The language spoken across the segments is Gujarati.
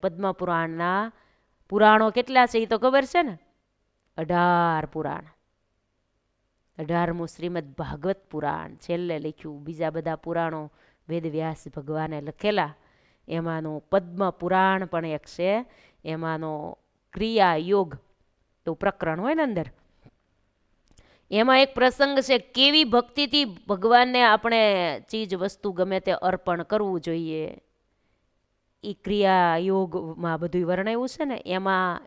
પદ્મપુરાણના પુરાણો કેટલા છે એ તો ખબર છે ને? અઢાર પુરાણ. અઢારમું શ્રીમદ ભાગવત પુરાણ. છેલ્લે લખ્યું, બીજા બધા પુરાણો વેદવ્યાસ ભગવાને લખેલા. એમાંનું પદ્મ પુરાણ પણ એક છે. એમાંનો ક્રિયા યોગ તો પ્રકરણ હોય ને અંદર. એમાં એક પ્રસંગ છે, કેવી ભક્તિથી ભગવાનને આપણે ચીજ વસ્તુ ગમે તે અર્પણ કરવું જોઈએ? એ ક્રિયા યોગમાં બધું વર્ણવ્યું છે ને, એમાં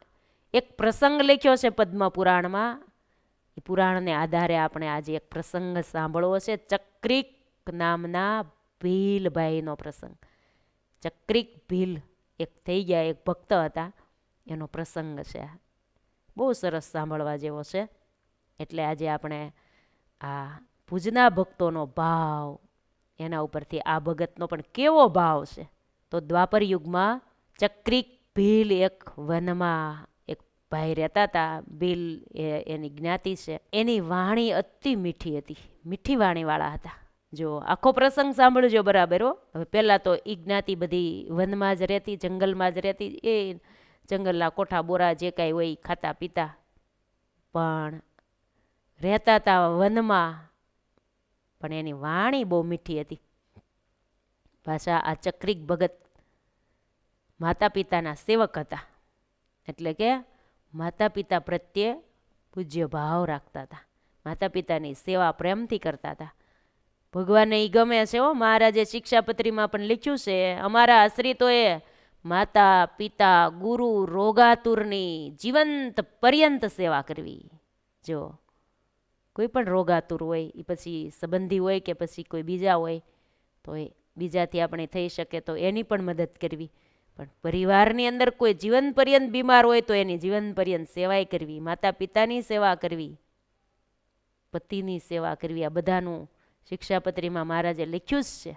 એક પ્રસંગ લખ્યો છે પદ્મ પુરાણમાં એ પુરાણને આધારે આપણે આજે એક પ્રસંગ સાંભળવો છે, ચક્રિક નામના ભીલભાઈનો પ્રસંગ. ચક્રિક ભીલ એક થઈ ગયા, એક ભક્ત હતા, એનો પ્રસંગ છે બહુ સરસ સાંભળવા જેવો છે. એટલે આજે આપણે આ ભુજના ભક્તોનો ભાવ, એના ઉપરથી આ ભગતનો પણ કેવો ભાવ છે. તો દ્વાપર યુગમાં ચક્રિક ભીલ એક વનમાં એક ભાઈ રહેતા હતા. ભીલ એની જ્ઞાતિ છે. એની વાણી અતિ મીઠી હતી. મીઠી વાણીવાળા હતા. જો આખો પ્રસંગ સાંભળજો બરાબર હવે પહેલાં તો એ જ્ઞાતિ બધી વનમાં જ રહેતી, જંગલમાં જ રહેતી. એ જંગલના કોઠા બોરા જે કાંઈ હોય ખાતા પીતા. પણ રહેતા હતા વનમાં પણ એની વાણી બહુ મીઠી હતી. પાછા આ ચક્રિક ભગત માતા પિતાના સેવક હતા. એટલે કે માતા પિતા પ્રત્યે પૂજ્ય ભાવ રાખતા હતા. માતા પિતાની સેવા પ્રેમથી કરતા હતા. ભગવાનને એ ગમે છે હો, મહારાજે શિક્ષાપત્રીમાં પણ લખ્યું છે, અમારા આશ્રિતોએ માતા, પિતા, ગુરુ, રોગાતુરની જીવંત પર્યંત સેવા કરવી. જો કોઈ પણ રોગાતુર હોય એ પછી સંબંધી હોય કે પછી કોઈ બીજા હોય, તો એ બીજાથી આપણે થઈ શકે તો એની પણ મદદ કરવી. પણ પરિવારની અંદર કોઈ જીવન પર્યંત બીમાર હોય તો એની જીવન પર્યંત સેવાય કરવી માતા પિતાની સેવા કરવી, પતિની સેવા કરવી. આ બધાનું શિક્ષાપત્રીમાં મહારાજે લખ્યું જ છે.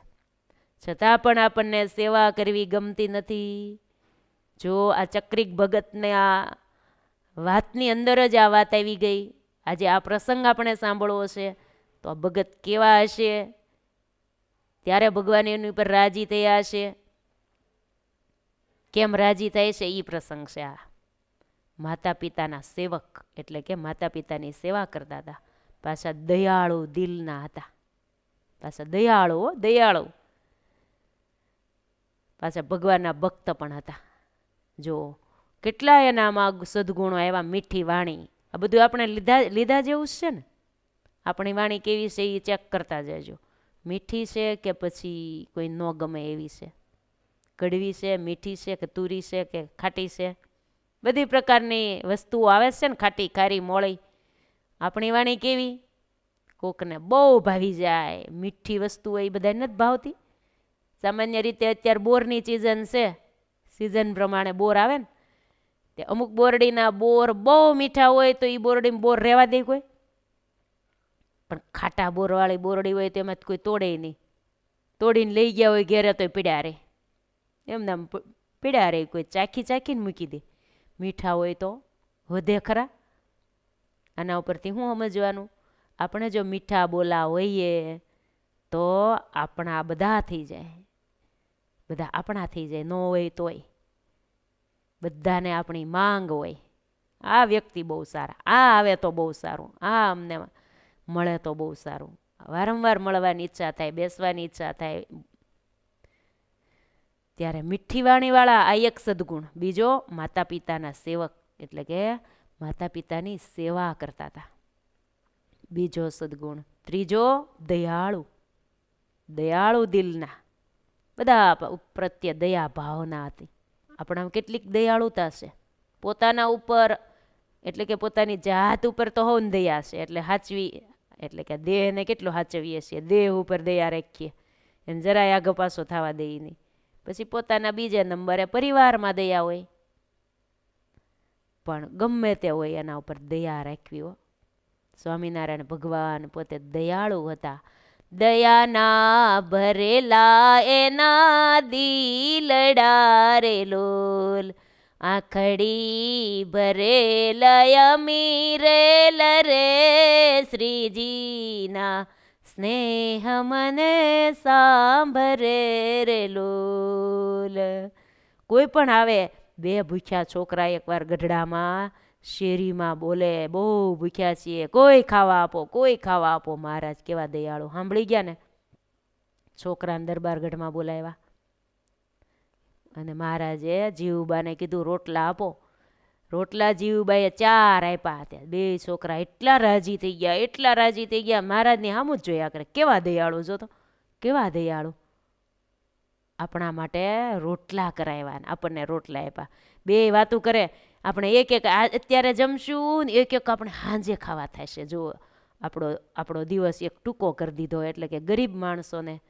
છતાં પણ આપણને સેવા કરવી ગમતી નથી. જો આ ચક્રિક ભગતને આ વાતની અંદર જ આ વાત આવી ગઈ, આજે આ પ્રસંગ આપણે સાંભળવો છે, તો આ ભગત કેવા હશે? ત્યારે ભગવાન એની ઉપર રાજી થયા હશે? કેમ રાજી થાય છે? એ પ્રસંગ છે આ. માતા પિતાના સેવક, એટલે કે માતા પિતાની સેવા કરતા હતા. પાછા દયાળુ દિલના હતા. પાછા દયાળુ દયાળુ. પાછા ભગવાનના ભક્ત પણ હતા. જો કેટલા એનામાં સદગુણો એવા મીઠી વાણી. આ બધું આપણે લીધા લીધા જેવું જ છે ને? આપણી વાણી કેવી છે એ ચેક કરતા જજો. મીઠી છે કે પછી કોઈ ન ગમે એવી છે? કડવી છે, મીઠી છે કે તુરી છે કે ખાટી છે? બધી પ્રકારની વસ્તુઓ આવે છે ને ખાટી, ખારી, મોળી. આપણી વાણી કેવી? કોકને બહુ ભાવી જાય. મીઠી વસ્તુ એ બધાને નથી ભાવતી. સામાન્ય રીતે અત્યારે બોરની સિઝન છે. સિઝન પ્રમાણે બોર આવે ને. તે અમુક બોરડીના બોર બહુ મીઠા હોય તો એ બોરડીમાં બોર રહેવા દે કોઈ. પણ ખાટા બોરવાળી બોરડી હોય તેમાં કોઈ તોડે નહીં. તોડીને લઈ ગયા હોય ઘેરે તોય પીડ્યા એમને આમ પીડ્યા રહે કોઈ. ચાખી ચાખીને મૂકી દે. મીઠા હોય તો વધે ખરા. આના ઉપરથી શું સમજવાનું? આપણે જો મીઠા બોલા હોઈએ તો આપણા બધા થઈ જાય. બધા આપણા થઈ જાય. ન હોય તોય. બધાને આપણી માંગ હોય. આ વ્યક્તિ બહુ સારા. આ આવે તો બહુ સારું. આ અમને મળે તો બહુ સારું. વારંવાર મળવાની ઈચ્છા થાય, બેસવાની ઈચ્છા થાય. ત્યારે મીઠી વાણીવાળા આ એક સદગુણ. બીજો માતા પિતાના સેવક, એટલે કે માતા પિતાની સેવા કરતા હતા. બીજો સદગુણ. ત્રીજો દયાળુ. દયાળુ દિલના. બધા પ્રત્યે દયા ભાવના હતી. આપણામાં કેટલીક દયાળુતા છે. પોતાના ઉપર, એટલે કે પોતાની જાત ઉપર તો હોન દયા છે, એટલે હાચવી એટલે કે દેહને કેટલો હાચવીએ છીએ? દેહ ઉપર દયા રાખીએ. એને જરાય આગો થવા દઈએ નહીં. પછી પોતાના બીજા નંબરે પરિવારમાં દયા હોય. પણ ગમે તે હોય એના ઉપર દયા રાખવી હો. સ્વામિનારાયણ ભગવાન પોતે દયાળુ હતા. દયાના ભરેલા એના દિલડા રે લોલ આખડી ભરેલય મીરેલ રે શ્રીજીના સ્નેહ મને સાંભરે રે લોલ કોઈ પણ આવે, બે ભૂખ્યા છોકરા એકવાર ગઢડામાં, શેરીમાં બોલે, બહુ ભૂખ્યા છીએ, કોઈ ખાવા આપો, કોઈ ખાવા આપો, મહારાજ કેવા દયાળો. સાંભળી ગયા ને? છોકરાને દરબારગઢમાં બોલાવ્યા. અને મહારાજે જીવુબાને કીધું, રોટલા આપો. રોટલા જીવબાઈએ ચાર આપ્યા ત્યાં બે છોકરા એટલા રાજી થઈ ગયા, એટલા રાજી થઈ ગયા. મહારાજની સામું જ જોયા કરે. કેવા દયાળુ જો તો? કેવા દયાળુ? આપણા માટે રોટલા કરાવ્યા આપણને રોટલા આપ્યા. બે વાતું કરે. આપણે એક એક અત્યારે જમશું ને એક એક આપણે હાંજે ખાવા થશે. જો આપણો આપણો દિવસ એક ટૂંકો કરી દીધો. એટલે કે ગરીબ માણસોને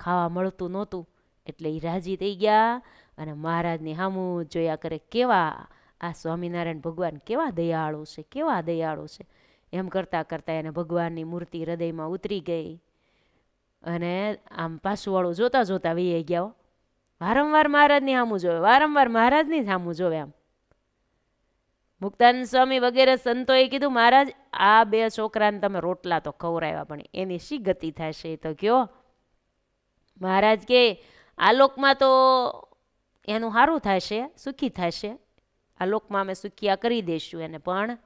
ખાવા મળતું નહોતું. એટલે એ રાજી થઈ ગયા. અને મહારાજની સામું જોયા કરે, કેવા આ સ્વામિનારાયણ ભગવાન કેવા દયાળુ છે, કેવા દયાળુ છે? એમ કરતાં કરતાં એને ભગવાનની મૂર્તિ હૃદયમાં ઉતરી ગઈ અને આમ પાછુંવાળું જોતાં જોતા જોતા વી ગયા. વારંવાર મહારાજની સામું જોવે, વારંવાર મહારાજની સામું જોવે આમ. મુક્તાનંદ સ્વામી વગેરે સંતોએ કીધું, મહારાજ, આ બે છોકરાને તમે રોટલા તો ખવરાવ્યા પણ એની શી ગતિ થશે? એ તો કયો, મહારાજ કે, આ લોકમાં તો એનું સારું થશે, સુખી થશે. આ લોકમાં અમે સુખિયા કરી દઈશું એને, પણ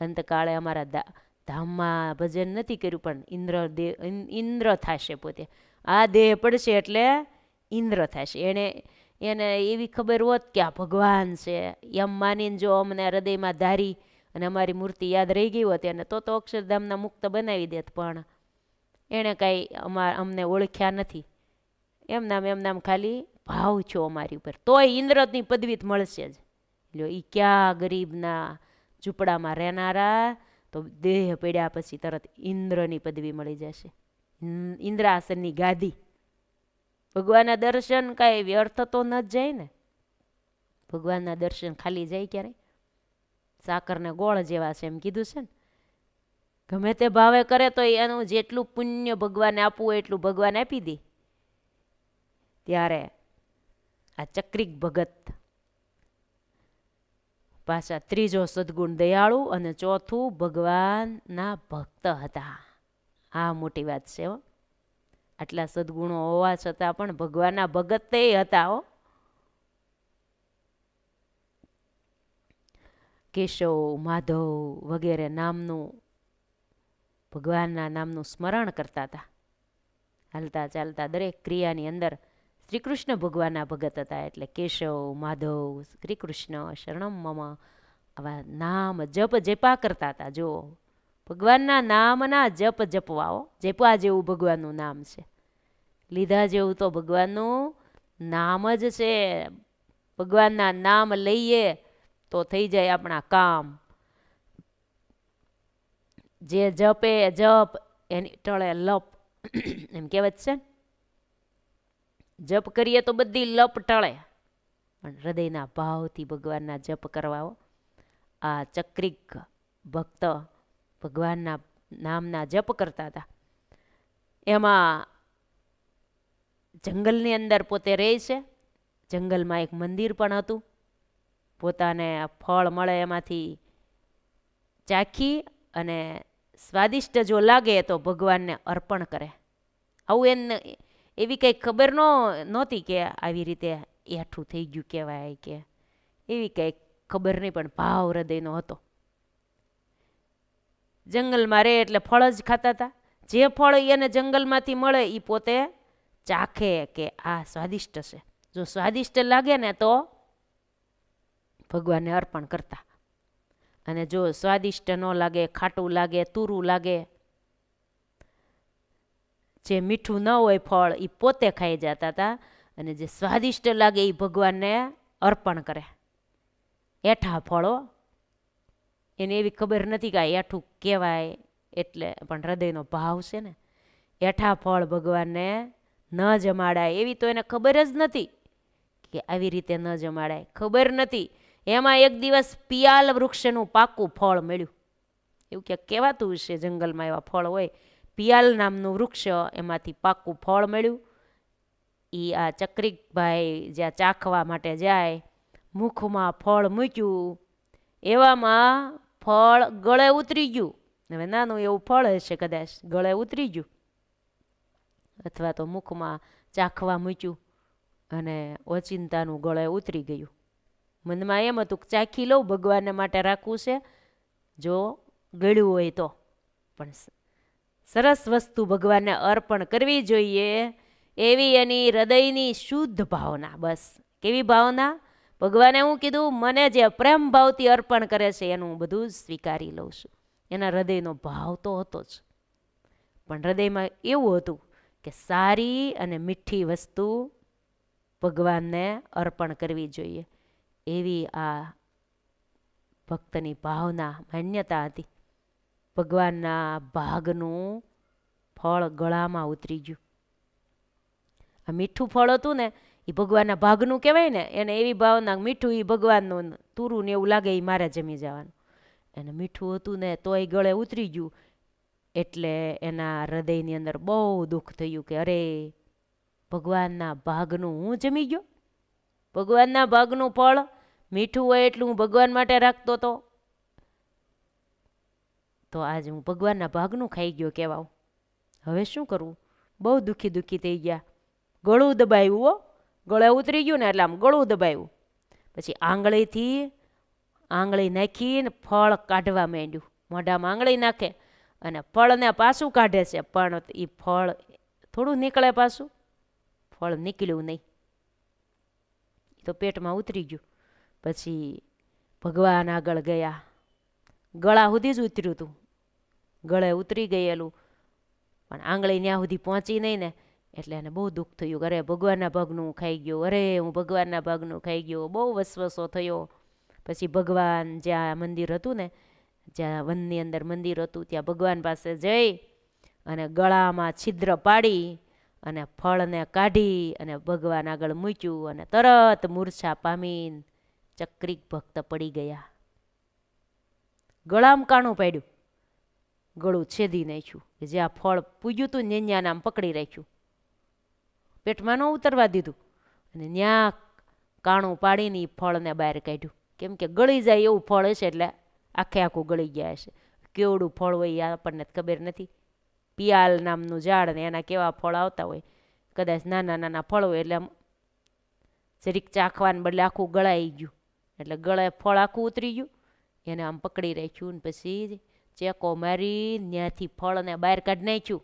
અંતકાળે અમારા દા, ધામમાં ભજન નથી કર્યું, પણ ઇન્દ્ર દેહ ઇન્દ્ર થશે પોતે. આ દેહ પડશે એટલે ઇન્દ્ર થશે. એણે એને એવી ખબર હોત કે આ ભગવાન છે. એમ માનીને જો અમને હૃદયમાં ધારી અને અમારી મૂર્તિ યાદ રહી ગઈ હોત એને, તો તો અક્ષરધામના મુક્ત બનાવી દેત, પણ એણે કાંઈ અમા, અમને ઓળખ્યા નથી. એમ નામ એમ નામ ખાલી ભાવ છો અમારી ઉપર. તોય ઇન્દ્રની પદવી મળશે જ. લ્યો એ ક્યાં ગરીબના ઝૂંપડામાં રહેનારા? તો દેહ પડ્યા પછી તરત ઇન્દ્રની પદવી મળી જશે. ઇન્દ્રાસનની ગાદી. ભગવાનના દર્શન કાંઈ વ્યર્થ તો ન જ જાય ને. ભગવાનના દર્શન ખાલી જાય ક્યારે? સાકરને ગોળ જેવા છે એમ કીધું છે ને. ગમે તે ભાવે કરે તો એનું જેટલું પુણ્ય ભગવાને આપવું હોય એટલું ભગવાન આપી દે. ત્યારે આ ચક્રિક ભગત. પાછા ત્રીજો સદગુણ દયાળુ અને ચોથું ભગવાનના ભક્ત હતા. આ મોટી વાત છે હો. આટલા સદગુણો હોવા છતાં પણ ભગવાનના ભગત તે હતા હો. કેશવ, માધવ વગેરે નામનું ભગવાનના નામનું સ્મરણ કરતા હતા. હાલતા ચાલતા દરેક ક્રિયાની અંદર શ્રી કૃષ્ણ ભગવાનના ભગત હતા. એટલે કેશવ, માધવ શ્રી કૃષ્ણ શરણમ મમ આવા નામ જપ જપા કરતા હતા. જો ભગવાનના નામના જપ જપવાઓ, જપવા જેવું ભગવાનનું નામ છે. લીધા જેવું તો ભગવાનનું નામ જ છે. ભગવાનના નામ લઈએ તો થઈ જાય આપણા કામ. જે જપે જપ, એની ટળે લપ, એમ કહેવત છે ને? જપ કરીએ તો બધી લપ ટળે. પણ હૃદયના ભાવથી ભગવાનના જપ કરવાઓ આ ચક્રિક ભક્ત ભગવાનના નામના જપ કરતા હતા. એમાં જંગલની અંદર પોતે રહે છે. જંગલમાં એક મંદિર પણ હતું. પોતાને ફળ મળે એમાંથી ચાખી અને સ્વાદિષ્ટ જો લાગે તો ભગવાનને અર્પણ કરે. આવું એને એવી કંઈ ખબર ન, નહોતી કે આવી રીતે એઠું થઈ ગયું કહેવાય કે, એવી કંઈ ખબર નહીં, પણ ભાવ હૃદયનો હતો. જંગલમાં રહે એટલે ફળ જ ખાતા હતા. જે ફળ એને જંગલમાંથી મળે એ પોતે ચાખે કે આ સ્વાદિષ્ટ છે. જો સ્વાદિષ્ટ લાગે ને તો ભગવાનને અર્પણ કરતા. અને જો સ્વાદિષ્ટ ન લાગે, ખાટું લાગે, તુરું લાગે જે મીઠું ન હોય ફળ એ પોતે ખાઈ જતા હતા અને જે સ્વાદિષ્ટ લાગે એ ભગવાનને અર્પણ કરે. એઠા ફળો, એને એવી ખબર નથી કે આ એઠું કહેવાય એટલે પણ હૃદયનો ભાવ છે ને, એઠા ફળ ભગવાનને ન જમાડાય. એવી તો એને ખબર જ નથી કે આવી રીતે ન જમાડાય. ખબર નથી. એમાં એક દિવસ પિયાલ વૃક્ષનું પાકું ફળ મળ્યું. એવું ક્યાંક કહેવાતું હશે જંગલમાં એવા ફળ હોય. પિયાલ નામનું વૃક્ષ એમાંથી પાકું ફળ મળ્યું. એ આ ચક્રિકભાઈ જ્યાં ચાખવા માટે જાય, મુખમાં ફળ મૂક્યું. એવામાં ફળ ગળે ઉતરી ગયું. હવે નાનું એવું ફળ હશે કદાચ, ગળે ઉતરી ગયું. અથવા તો મુખમાં ચાખવા મૂક્યું અને ઓચિંતાનું ગળે ઉતરી ગયું. મનમાં એમ હતું કે ચાખી લઉં, ભગવાનને માટે રાખવું છે. જો ગળ્યું હોય તો. પણ સરસ વસ્તુ ભગવાનને અર્પણ કરવી જોઈએ. એવી એની હૃદયની શુદ્ધ ભાવના, બસ. કેવી ભાવના? ભગવાને હું કીધું, મને જે પ્રેમ ભાવથી અર્પણ કરે છે, એનું હું બધું જ સ્વીકારી લઉં છું. એના હૃદયનો ભાવ તો હતો જ. પણ હૃદયમાં એવું હતું કે સારી અને મીઠી વસ્તુ ભગવાનને અર્પણ કરવી જોઈએ. એવી આ ભક્તની ભાવના, માન્યતા હતી. ભગવાનના ભાગનું ફળ ગળામાં ઉતરી ગયું. આ મીઠું ફળ હતું ને, એ ભગવાનના ભાગનું કહેવાય ને, એને એવી ભાવના, મીઠું એ ભગવાનનું તુરું ને એવું લાગે એ મારે જમી જવાનું. એને મીઠું હતું ને, તોય ગળે ઉતરી ગયું, એટલે એના હૃદયની અંદર બહુ દુઃખ થયું કે, અરે, ભગવાનના ભાગનું હું જમી ગયો? ભગવાનના ભાગનું ફળ મીઠું હોય એટલું હું ભગવાન માટે રાખતો હતો તો આજે હું ભગવાનના ભાગનું ખાઈ ગયો કહેવાઉં. હવે શું કરવું બહુ દુઃખી દુઃખી થઈ ગયા. ગળું દબાવ્યું હો. ગળે ઉતરી ગયું ને એટલે આમ ગળું દબાવ્યું. પછી આંગળીથી આંગળી નાખીને ફળ કાઢવા માંડ્યું. મોઢામાં આંગળી નાખે અને ફળને પાછું કાઢે છે, પણ એ ફળ થોડું નીકળે પાછું. ફળ નીકળ્યું નહીં. તો પેટમાં ઉતરી ગયું. પછી ભગવાન આગળ ગયા. ગળા સુધી જ ઉતર્યું હતું ગળે ઉતરી ગયેલું. પણ આંગળી ત્યાં સુધી પહોંચી નહીં ને, એટલે એને બહુ દુઃખ થયું અરે ભગવાનના ભાગનું હું ખાઈ ગયો, અરે હું ભગવાનના ભાગનું ખાઈ ગયો, બહુ વસવસો થયો. પછી ભગવાન જ્યાં મંદિર હતું ને, જ્યાં વનની અંદર મંદિર હતું, ત્યાં ભગવાન પાસે જઈ અને ગળામાં છિદ્ર પાડી અને ફળને કાઢી અને ભગવાન આગળ મૂક્યું અને તરત મૂર્છા પામીને ચક્રિક ભક્ત પડી ગયા. ગળામાં કાણું પાડ્યું. ગળું છેદી નાખ્યું કે જે આ ફળ પૂજ્યું હતું ને ન્યા નામ પકડી રાખ્યું. પેટમાં ન ઉતરવા દીધું અને ન્યા કાણું પાડીને એ ફળને બહાર કાઢ્યું. કેમ કે ગળી જાય એવું ફળ હશે એટલે આખે આખું ગળી ગયા હશે. કેવડું ફળ હોય એ આપણને ખબર નથી. પિયાલ નામનું ઝાડ ને એના કેવા ફળ આવતા હોય. કદાચ નાના નાના ફળ હોય એટલે આમ જરીક ચાખવાને બદલે આખું ગળાઈ ગયું. એટલે ગળે ફળ આખું ઉતરી ગયું. એને આમ પકડી રાખ્યું ને પછી ચેકો મારી ત્યાંથી ફળને બહાર કાઢી નાખ્યું.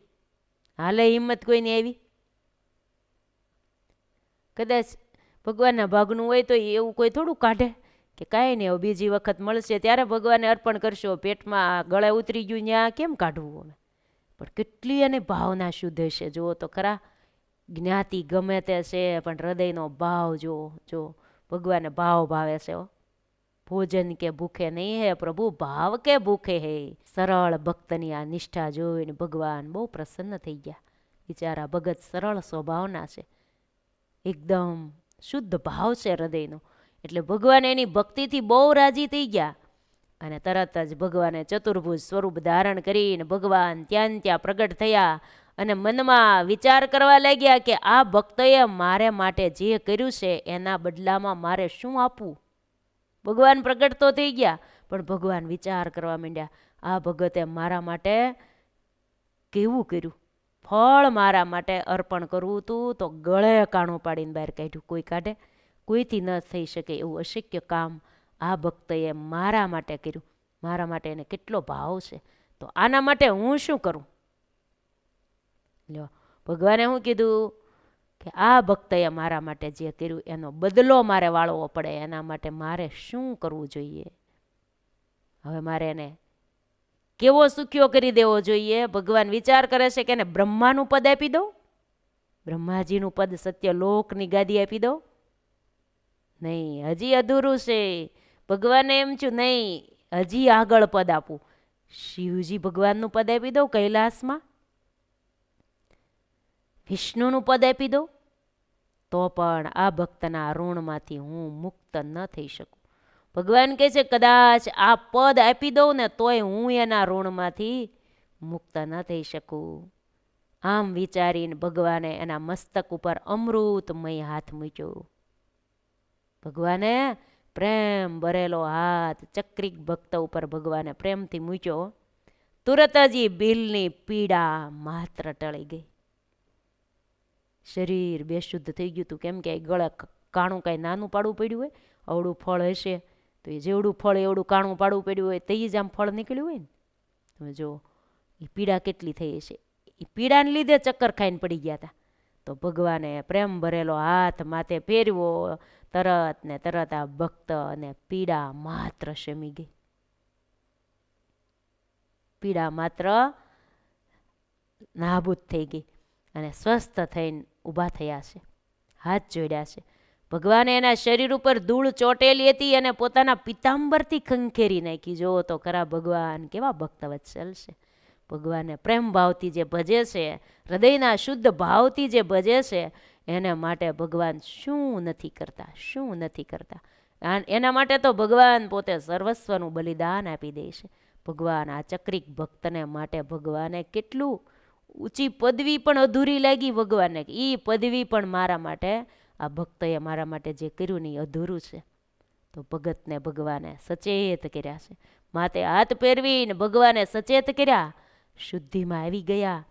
હાલે હિંમત કોઈની આવી? કદાચ ભગવાનના ભાગનું હોય તો એવું કોઈ થોડું કાઢે કે કાંઈ નહીં, હવે બીજી વખત મળશે ત્યારે ભગવાનને અર્પણ કરશો. પેટમાં ગળે ઉતરી ગયું ત્યાં કેમ કાઢવું અમે પણ કેટલી એને ભાવના શુદ્ધ છે જુઓ તો ખરા, જ્ઞાતિ ગમે તે છે, પણ હૃદયનો ભાવ જો જો ભગવાનને ભાવ ભાવે છે હો. ભોજન કે ભૂખે નહીં હે પ્રભુ, ભાવ કે ભૂખે હે? સરળ ભક્તની આ નિષ્ઠા જોઈને ભગવાન બહુ પ્રસન્ન થઈ ગયા. બિચારા ભગત સરળ સ્વભાવના છે. એકદમ શુદ્ધ ભાવ છે હૃદયનો. એટલે ભગવાન એની ભક્તિથી બહુ રાજી થઈ ગયા. અને તરત જ ભગવાને ચતુર્ભુજ સ્વરૂપ ધારણ કરીને ભગવાન ત્યાં ત્યાં પ્રગટ થયા અને મનમાં વિચાર કરવા લાગ્યા કે આ ભક્તોએ મારે માટે જે કર્યું છે, એના બદલામાં મારે શું આપવું? ભગવાન પ્રગટ તો થઈ ગયા, પણ ભગવાન વિચાર કરવા માંડ્યા, આ ભગતે મારા માટે કેવું કર્યું? ફળ મારા માટે અર્પણ કરવું હતું, તો ગળે કાણું પાડીને બહાર કાઢ્યું, કોઈ કાઢે? કોઈથી ન થઈ શકે એવું અશક્ય કામ આ ભક્તએ મારા માટે કર્યું. મારા માટે એને કેટલો ભાવ છે. તો આના માટે હું શું કરું? લ્યો, ભગવાને શું કીધું કે આ ભક્તએ મારા માટે જે કર્યું, એનો બદલો મારે વાળવો પડે, એના માટે મારે શું કરવું જોઈએ? હવે મારે એને કેવો સુખ્યો કરી દેવો જોઈએ? ભગવાન વિચાર કરે છે કે એને બ્રહ્માનું પદ આપી દો બ્રહ્માજીનું પદ સત્ય લોકની ગાદી આપી દો નહીં, હજી અધૂરું છે. ભગવાને એમ છું, નહીં, હજી આગળ પદ આપું. શિવજી ભગવાનનું પદ આપી દઉં કૈલાસમાં? વિષ્ણુનું પદ આપી દો તો પણ આ ભક્તના ઋણમાંથી હું મુક્ત ન થઈ શકું. ભગવાન કહે છે, કદાચ આ પદ આપી દઉં ને તોય હું એના ઋણમાંથી મુક્ત ન થઈ શકું. આમ વિચારીને ભગવાને એના મસ્તક ઉપર અમૃતમય હાથ મૂક્યો. ભગવાને પ્રેમ ભરેલો હાથ ચક્રિક ભક્ત ઉપર ભગવાને પ્રેમથી મૂક્યો. તુરત જ એ બિલની પીડા માત્ર ટળી ગઈ. શરીર બેશુદ્ધ થઈ ગયું હતું. કેમ કે ગળા કાણું કાંઈ નાનું પાડવું પડ્યું હોય અવડું ફળ હશે. તો એ જેવડું ફળ એવડું કાણું પાડવું પડ્યું હોય તે જ આમ ફળ નીકળ્યું હોય ને? તમે જો એ પીડા કેટલી થઈ હશે. એ પીડાને લીધે ચક્કર ખાઈને પડી ગયા હતા તો ભગવાને પ્રેમ ભરેલો હાથ માથે ફેરવો, તરત ને તરત આ ભક્ત અને પીડા માત્ર શમી ગઈ. પીડા માત્ર નાબૂદ થઈ ગઈ. અને સ્વસ્થ થઈને ઊભા થયા છે. હાથ જોડ્યા છે. ભગવાને એના શરીર ઉપર ધૂળ ચોટેલી હતી અને પોતાના પિતાંબરથી ખંખેરી નાખી. જોવો તો ખરા ભગવાન, કેવા ભક્ત વત્સલ છે. ભગવાનને પ્રેમ ભાવથી જે ભજે છે, હૃદયના શુદ્ધ ભાવથી જે ભજે છે, એને માટે ભગવાન શું નથી કરતા, શું નથી કરતા. એના માટે તો ભગવાન પોતે સર્વસ્વનું બલિદાન આપી દે છે. ભગવાન આ ચક્રિક ભક્તને માટે ભગવાને કેટલું ઊંચી પદવી પણ અધૂરી લાગી ભગવાનને. એ પદવી પણ મારા માટે, આ ભક્તએ મારા માટે જે કર્યું ને એ અધૂરું છે. તો ભગતને ભગવાને સચેત કર્યા છે. માતે હાથ પહેરવીને ભગવાને સચેત કર્યા, શુદ્ધિમાં આવી ગયા.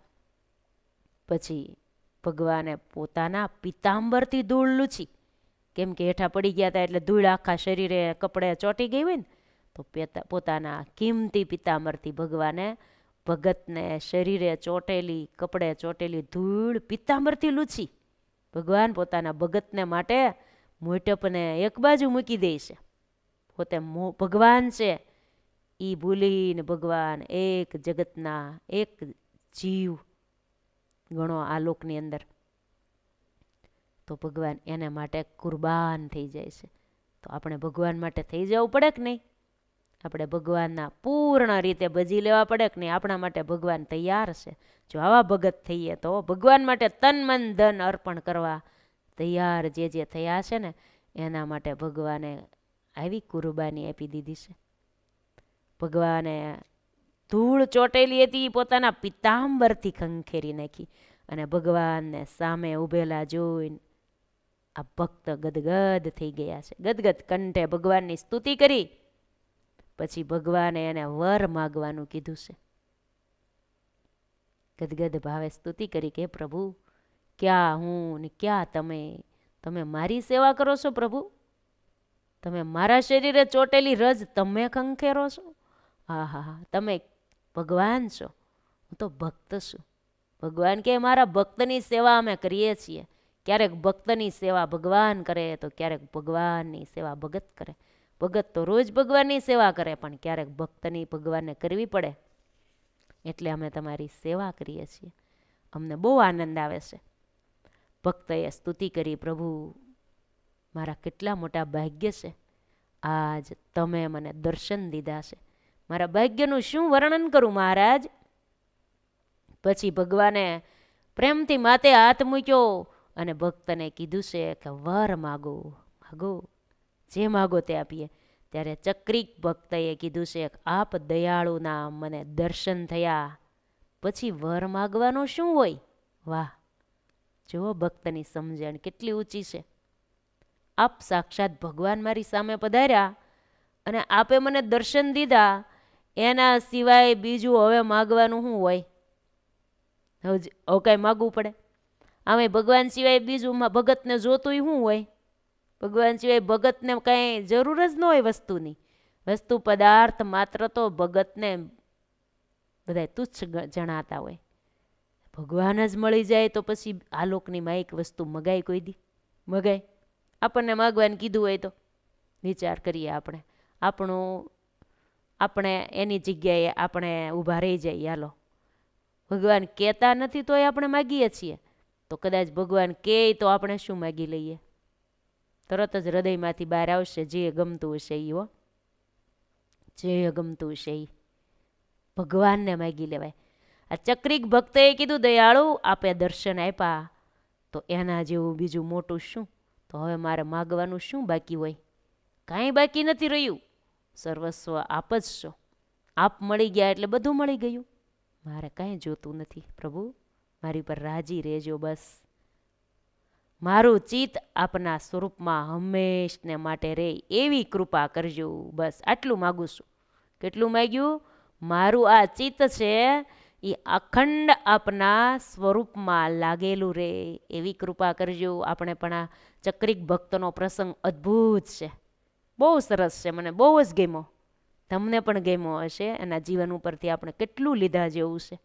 પછી ભગવાને પોતાના પિતાંબરથી ધૂળ લૂછી. કેમ કે હેઠા પડી ગયા હતા એટલે ધૂળ આખા શરીરે કપડે ચોંટી ગઈ હોય ને, તો પોતાના કિંમતી પિતાંબરથી ભગવાને ભગતને શરીરે ચોટેલી, કપડે ચોટેલી ધૂળ પિત્તાંબરથી લૂછી. ભગવાન પોતાના ભગતને માટે મોટપને એક બાજુ મૂકી દે છે. પોતે ભગવાન છે. એ ભૂલીને ભગવાન એક જગતના એક જીવ ગણો આ લોકની અંદર. તો ભગવાન એના માટે કુરબાન થઈ જાય છે. તો આપણે ભગવાન માટે થઈ જવું પડે કે નહીં? આપણે ભગવાનના પૂર્ણ રીતે ભજી લેવા પડે કે નહીં? આપણા માટે ભગવાન તૈયાર છે. જો આવા ભગત થઈએ તો ભગવાન માટે તન, મન, ધન અર્પણ કરવા તૈયાર જે જે થયા છે ને, એના માટે ભગવાને આવી કુરબાની આપી દીધી છે. ભગવાને ધૂળ ચોટેલી હતી પોતાના પિતાંબરથી ખંખેરી નાખી અને ભગવાનને સામે ઊભેલા જોઈને આ ભક્ત ગદગદ થઈ ગયા છે. ગદગદ કંઠે ભગવાનની સ્તુતિ કરી. પછી ભગવાને એને વર માગવાનું કીધું છે. ગદગદ ભાવે સ્તુતિ કરી કે, પ્રભુ, ક્યાં હું ને ક્યાં તમે? તમે મારી સેવા કરો છો, પ્રભુ? તમે મારા શરીરે ચોટેલી રજ તમે ખંખેરો છો? હા હા હા, તમે ભગવાન છો. હું તો ભક્ત છું. ભગવાન કે મારા ભક્તની સેવા અમે કરીએ છીએ. ક્યારેક ભક્તની સેવા ભગવાન કરે, તો ક્યારેક ભગવાનની સેવા ભગત કરે. ભગત તો રોજ ભગવાનની સેવા કરે, પણ ક્યારેક ભક્તની ભગવાનને કરવી પડે. એટલે અમે તમારી સેવા કરીએ છીએ. અમને બહુ આનંદ આવે છે. ભક્તએ સ્તુતિ કરી, પ્રભુ, મારા કેટલા મોટા ભાગ્ય છે. આજ તમે મને દર્શન દીધા છે. મારા ભાગ્યનું શું વર્ણન કરું, મહારાજ? પછી ભગવાને પ્રેમથી માતે હાથ મૂક્યો અને ભક્તને કીધું છે કે, વર માગો માગો. જે માગો તે આપીએ. ત્યારે ચક્રિક ભક્તએ કીધું છે આપ દયાળુના મને દર્શન થયા. પછી વર માગવાનો શું હોય? વાહ! જુઓ ભક્તની સમજણ કેટલી ઊંચી છે. આપ સાક્ષાત ભગવાન મારી સામે પધાર્યા અને આપે મને દર્શન દીધા. એના સિવાય બીજું હવે માગવાનું શું હોય? હવે કાંઈ માગવું પડે. આમે ભગવાન સિવાય બીજું ભગતને જોતું શું હોય? ભગવાન સિવાય ભગતને કાંઈ જરૂર જ ન હોય વસ્તુની. વસ્તુ, પદાર્થ માત્ર તો ભગતને બધા તુચ્છ જણાતા હોય. ભગવાન જ મળી જાય તો પછી આ લોકની એક વસ્તુ મગાય કોઈ દી? મગાય આપણને માગવાને કીધું હોય તો? વિચાર કરીએ આપણે. આપણું, આપણે એની જગ્યાએ આપણે ઊભા રહી જઈએ, હાલો. ભગવાન કહેતા નથી તોય આપણે માગીએ છીએ. તો કદાચ ભગવાન કહે તો આપણે શું માગી લઈએ? તરત જ હૃદયમાંથી બહાર આવશે. જે ગમતું હશે એ હો. જે ગમતું હશે એ ભગવાનને માગી લેવાય. આ ચક્રિક ભક્તએ કીધું, દયાળુ, આપે દર્શન આપ્યા. તો એના જેવું બીજું મોટું શું? તો હવે મારે માગવાનું શું બાકી હોય? કાંઈ બાકી નથી રહ્યું. સર્વસ્વ આપ જ છો. આપ મળી ગયા એટલે બધું મળી ગયું. મારે કાંઈ જોતું નથી પ્રભુ. મારી પર રાજી રહેજો બસ. મારું ચિત્ત આપના સ્વરૂપમાં હંમેશને માટે રહે એવી કૃપા કરજો. બસ આટલું માગું છું. કેટલું માગ્યું? મારું આ ચિત્ત છે એ અખંડ આપના સ્વરૂપમાં લાગેલું રહે એવી કૃપા કરજો. આપણે પણ આ ચક્રિક ભક્તનો પ્રસંગ અદ્ભુત છે. બહુ સરસ છે, મને બહુ જ ગેમો તમને પણ ગેમો હશે, એના જીવન ઉપરથી આપણે કેટલું લીધા જેવું છે.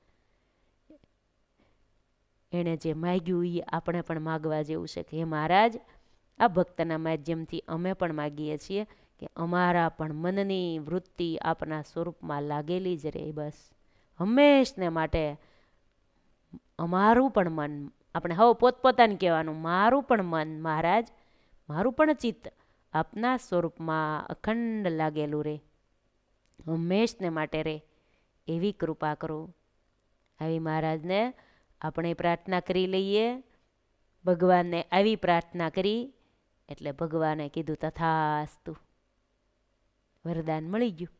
એણે જે માગ્યું એ આપણે પણ માગવા જેવું છે કે, હે મહારાજ, આ ભક્તના માધ્યમથી અમે પણ માગીએ છીએ કે અમારા પણ મનની વૃત્તિ આપના સ્વરૂપમાં લાગેલી જ રહે બસ. હંમેશને માટે અમારું પણ મન, આપણે હવે પોતપોતાને કહેવાનું, મારું પણ મન, મહારાજ, મારું પણ ચિત્ત આપના સ્વરૂપમાં અખંડ લાગેલું રહે. હંમેશને માટે રહે. એવી કૃપા કરો. આવી મહારાજને આપણે પ્રાર્થના કરી લઈએ. ભગવાનને આવી પ્રાર્થના કરી, એટલે ભગવાને કીધું તથાસ્તુ. વરદાન મળી ગયું.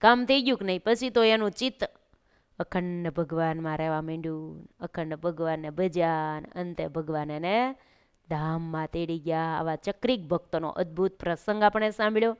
કામ થઈ ગયું કે નહીં? પછી તો એનું ચિત્ત અખંડ ભગવાનમાં રહેવા માંડ્યું. અખંડ ભગવાનને ભજ્યા અંતે ભગવાન એને ધામમાં તેડી ગયા. આવા ચક્રિક ભક્તોનો અદ્ભુત પ્રસંગ આપણે સાંભળ્યો.